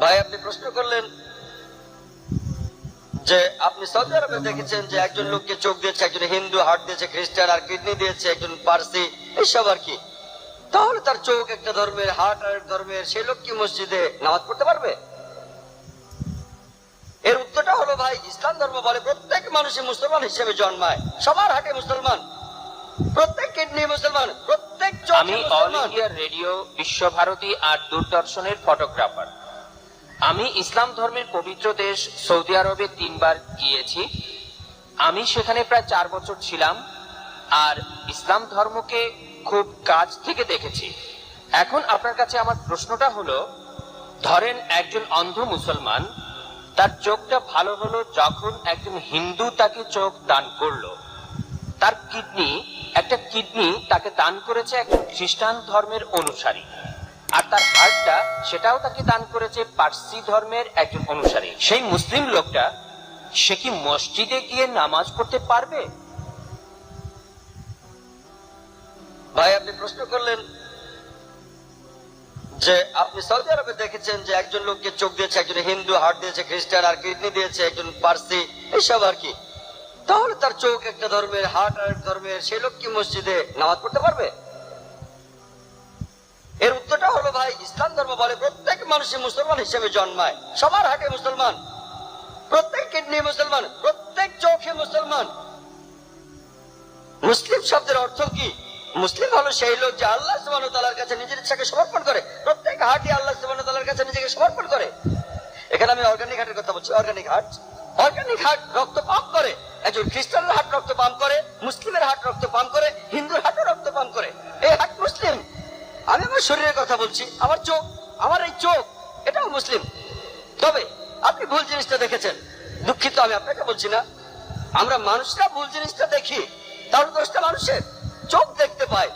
ভাই আপনি প্রশ্ন করলেন যে আপনি সৌদি আরবে দেখেছেন যে একজন লোককে চোখ দিয়েছে একজন হিন্দু হার্ট দিয়েছে খ্রিস্টান আর কিডনি দিয়েছে একজন পার্সি এইসব আর কি? তাহলে তার চোখ একটা ধর্মের হার্ট আর ধর্মের সেই লোক কি মসজিদে নামাজ পড়তে পারবে? এর উত্তরটা হলো ভাই ইসলাম ধর্ম বলে প্রত্যেক মানুষই মুসলমান হিসেবে জন্মায়। সবার হাটে মুসলমান। প্রত্যেক কিডনি মুসলমান প্রত্যেক চোখে আমি অল ইন্ডিয়া রেডিও বিশ্বভারতী আর দূরদর্শনের ফটোগ্রাফার। আমি ইসলাম ধর্মের পবিত্র দেশ সৌদি আরবে তিনবার গিয়েছি। আমি সেখানে প্রায় চার বছর ছিলাম আর ইসলাম ধর্মকে খুব কাছ থেকে দেখেছি। এখন আপনার কাছে আমার প্রশ্নটা হলো, ধরেন একজন অন্ধ মুসলমান, তার চোখটা ভালো হলো যখন একজন হিন্দু তাকে চোখ দান করল। তার কিডনি, একটা কিডনি তাকে দান করেছে একজন খ্রিস্টান ধর্মের অনুসারী। আর তার হার্টটা সেটাও তাকে দান করেছে পার্সি ধর্মের একজন অনুসারী। সেই মুসলিম লোকটা, সে কি মসজিদে গিয়ে নামাজ পড়তে পারবে? ভাই, আপনি প্রশ্ন করলেন যে, আপনি সৌদি আরবে দেখেছেন যে একজন লোককে চোখ দিয়েছে, একজন হিন্দু হার্ট দিয়েছে, খ্রিস্টান, আর কিডনি দিয়েছে, একজন পার্সি, এইসব আর কি? তাহলে তার চোখ একটা ধর্মের, হার্ট আর ধর্মের সেই লোক কি মসজিদে নামাজ পড়তে পারবে? ভাই ইসলাম ধর্ম বলে প্রত্যেক মানুষই মুসলমান হিসেবে জন্মায়। সবার হাটে মুসলমান। প্রত্যেক কিডনি মুসলমান, প্রত্যেক চোখে মুসলমান। মুসলিম শব্দের অর্থ কি? মুসলিম হলো সেই লোক যে আল্লাহ তাআলার কাছে নিজের ইচ্ছাকে সমর্পণ করে। প্রত্যেক হাটই আল্লাহ তাআলার কাছে নিজেকে সমর্পণ করে। এখানে আমি অর্গানিক হাটের কথা বলছি অর্গানিক হাট অর্গানিক হাট রক্ত পাম্প করে। একজন খ্রিস্টানের হাট রক্ত পাম্প করে, মুসলিমের হাট রক্ত পাম্প করে, হিন্দুর হার্টও রক্ত পাম্প করে। আমার শরীরের কথা বলছি। আমার চোখ, আমার এই চোখ, এটাও মুসলিম। তবে আপনি ভুল জিনিসটা দেখেছেন। দুঃখিত, আমি আপনাকে বলছি না। আমরা মানুষরা ভুল জিনিসটা দেখি। তাহলে দোষটা মানুষের চোখ দেখতে পায়।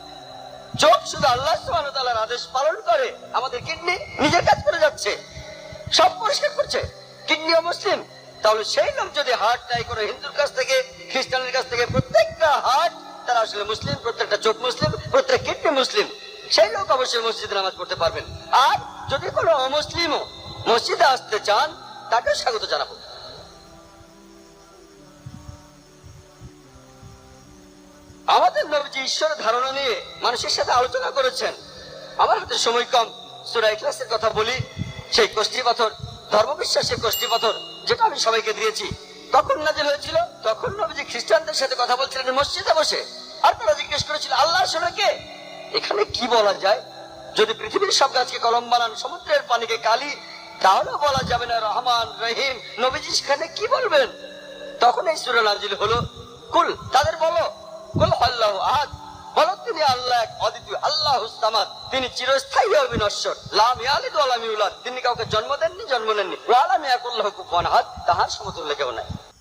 চোখ শুধু আল্লাহ তাআলার আদেশ পালন করে। আমাদের কিডনি নিজের কাজ করে যাচ্ছে। সব পরিষ্কার করছে। কিডনিও মুসলিম। তাহলে সেই লোক যদি হার্ট নাই করে হিন্দুর কাছ থেকে অবশ্যই মসজিদে নামাজ পড়তে পারবেন। আর যদি কোনো অমুসলিমও মসজিদে আসতে চান তাকে স্বাগত জানাব। আমাদের নবীজি ঈশ্বরের ধারণা নিয়ে মানুষের সাথে আলোচনা করেছেন। আমার হাতে সময় কম সুরাই ক্লাসের কথা বলি। সেই কষ্টি পাথর, ধর্মবিশ্বাসের কষ্টি পাথর, যেটা আমি সবাইকে দিয়েছি। তখন নাজিল হয়েছিল? তখন নবীজি খ্রিস্টানদের সাথে কথা বলছিলেন মসজিদে বসে। আর তারা জিজ্ঞেস করেছিল আল্লাহ আসলে এখানে কি বলা যায়? যদি পৃথিবীর সব গাছকে কলম বানান, সমুদ্রের পানিকে কালি, তাহলে বলা যাবে না রহমান, রহিম, নবীজি সেখানে কি বলবেন? তখন এই সুরা নাজিল হলো। কুল, তাদের বলো, কুল আল্লাহ আহাদ। বলো, তিনি আল্লাহ এক আল্লাহ তিনি চিরস্থায়ী ও বিনশ্বর। লাম ইয়ালিদ ওয়া লাম ইউলাদ তিনি কাউকে জন্ম দেননি, জন্ম নেননি। ওয়া লাম ইয়াকুল্লাহু কুফুয়ান আহাদ। তাহার সমতুল্য কেউ নাই।